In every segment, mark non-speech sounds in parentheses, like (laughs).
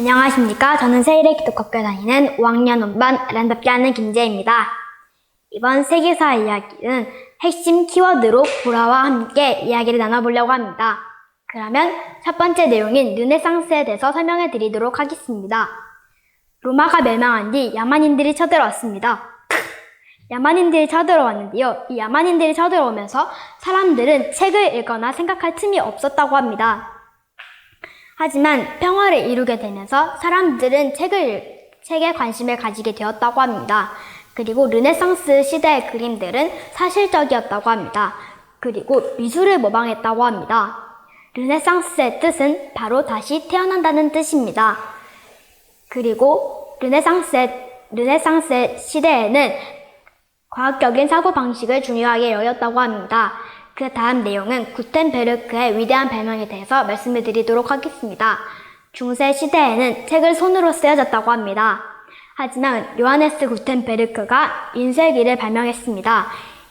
안녕하십니까. 저는 세일의 기독학교 다니는 5학년 5반 랜답게 하는 김재입니다. 이번 세계사 이야기는 핵심 키워드로 보라와 함께 이야기를 나눠보려고 합니다. 그러면 첫 번째 내용인 르네상스에 대해서 설명해 드리도록 하겠습니다. 로마가 멸망한 뒤 야만인들이 쳐들어왔습니다. (laughs) 야만인들이 쳐들어왔는데요. 이 야만인들이 쳐들어오면서 사람들은 책을 읽거나 생각할 틈이 없었다고 합니다. 하지만 평화를 이루게 되면서 사람들은 책을, 책에 관심을 가지게 되었다고 합니다. 그리고 르네상스 시대의 그림들은 사실적이었다고 합니다. 그리고 미술을 모방했다고 합니다. 르네상스의 뜻은 바로 다시 태어난다는 뜻입니다. 그리고 르네상스의, 르네상스 시대에는 과학적인 사고방식을 중요하게 여겼다고 합니다. 그 다음 내용은 구텐베르크의 위대한 발명에 대해서 말씀을 드리도록 하겠습니다. 중세 시대에는 책을 손으로 쓰여졌다고 합니다. 하지만 요하네스 구텐베르크가 인쇄기를 발명했습니다.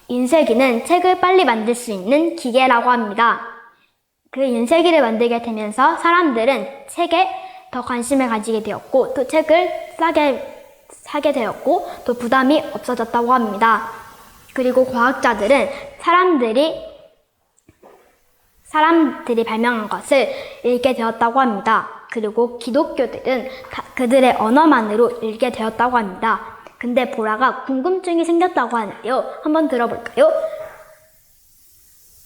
인쇄기는 책을 빨리 만들 수 있는 기계라고 합니다. 그 인쇄기를 만들게 되면서 사람들은 책에 더 관심을 가지게 되었고 또 책을 싸게 사게 되었고 또 부담이 없어졌다고 합니다. 그리고 과학자들은 사람들이 사람들이 발명한 것을 읽게 되었다고 합니다. 그리고 기독교들은 다- 그들의 언어만으로 읽게 되었다고 합니다. 근데 보라가 궁금증이 생겼다고 하는데요. 한번 들어볼까요?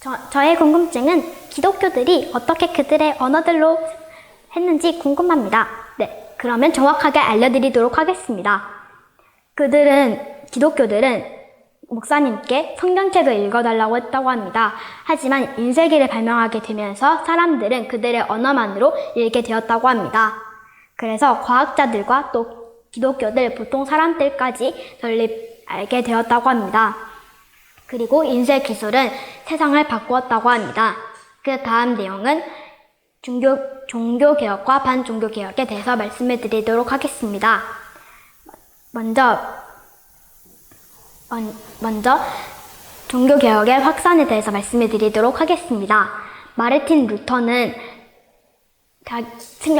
저, 저의 궁금증은 기독교들이 어떻게 그들의 언어들로 했는지 궁금합니다. 네, 그러면 정확하게 알려드리도록 하겠습니다. 그들은, 기독교들은 목사님께 성경책을 읽어달라고 했다고 합니다. 하지만 인쇄기를 발명하게 되면서 사람들은 그들의 언어만으로 읽게 되었다고 합니다. 그래서 과학자들과 또 기독교들, 보통 사람들까지 널리 알게 되었다고 합니다. 그리고 인쇄 기술은 세상을 바꾸었다고 합니다. 그 다음 내용은 종교, 종교개혁과 반종교개혁에 대해서 말씀을 드리도록 하겠습니다. 먼저, 먼- 먼저 종교개혁의 확산에 대해서 말씀을 드리도록 하겠습니다. 마르틴 루터는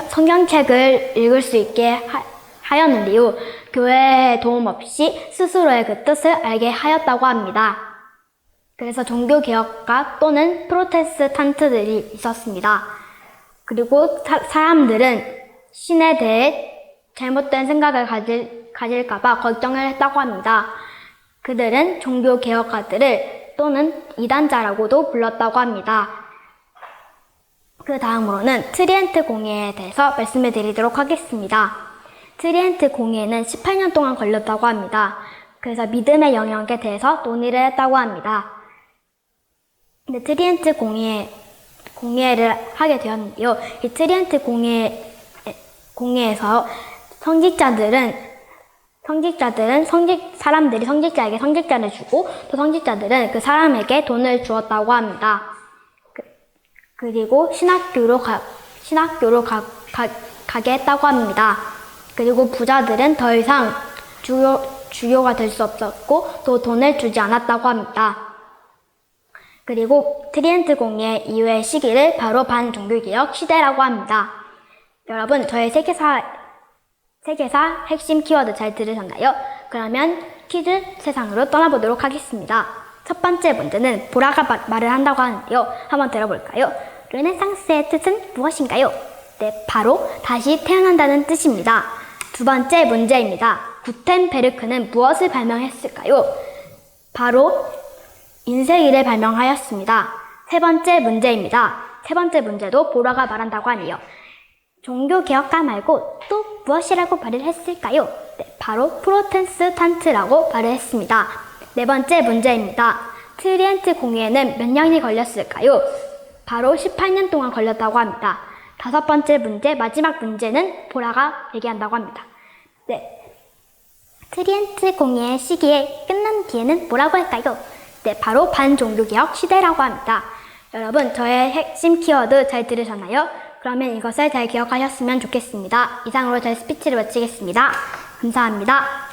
성경책을 읽을 수 있게 하, 하였는데요. 교회의 도움 없이 스스로의 그 뜻을 알게 하였다고 합니다. 그래서 종교개혁가 또는 프로테스탄트들이 있었습니다. 그리고 사, 사람들은 신에 대해 잘못된 생각을 가질, 가질까봐 걱정을 했다고 합니다. 그들은 종교 개혁가들을 또는 이단자라고도 불렀다고 합니다. 그 다음으로는 트리엔트 공예에 대해서 말씀을 드리도록 하겠습니다. 트리엔트 공예는 18년 동안 걸렸다고 합니다. 그래서 믿음의 영역에 대해서 논의를 했다고 합니다. 근데 트리엔트 공예, 공예를 하게 되었는데요. 이 트리엔트 공예, 공예에서 성직자들은 성직자들은 성직 사람들이 성직자에게 성직자를 주고 또 성직자들은 그 사람에게 돈을 주었다고 합니다. 그, 리고 신학교로 가 신학교로 가, 가, 가게 했다고 합니다. 그리고 부자들은 더 이상 주요 주요가 될 수 없었고 또 돈을 주지 않았다고 합니다. 그리고 트리엔트 공예 이후의 시기를 바로 반종교개혁 시대라고 합니다. 여러분, 저의 세계사 세계사 핵심 키워드 잘 들으셨나요? 그러면 퀴즈 세상으로 떠나보도록 하겠습니다. 첫 번째 문제는 보라가 마- 말을 한다고 하는데요. 한번 들어볼까요? 르네상스의 뜻은 무엇인가요? 네, 바로 다시 태어난다는 뜻입니다. 두 번째 문제입니다. 구텐베르크는 무엇을 발명했을까요? 바로 인쇄기를 발명하였습니다. 세 번째 문제입니다. 세 번째 문제도 보라가 말한다고 하네요. 종교 개혁가 말고 또 무엇이라고 말을 했을까요? 네, 바로 프로테스탄트라고 말을 했습니다. 네 번째 문제입니다. 트리엔트 공예에는 몇 년이 걸렸을까요? 바로 18년 동안 걸렸다고 합니다. 다섯 번째 문제, 마지막 문제는 보라가 얘기한다고 합니다. 네. 트리엔트 공예의 시기에 끝난 뒤에는 뭐라고 할까요? 네, 바로 반종교개혁 시대라고 합니다. 여러분, 저의 핵심 키워드 잘 들으셨나요? 그러면 이것을 잘 기억하셨으면 좋겠습니다. 이상으로 저의 스피치를 마치겠습니다. 감사합니다.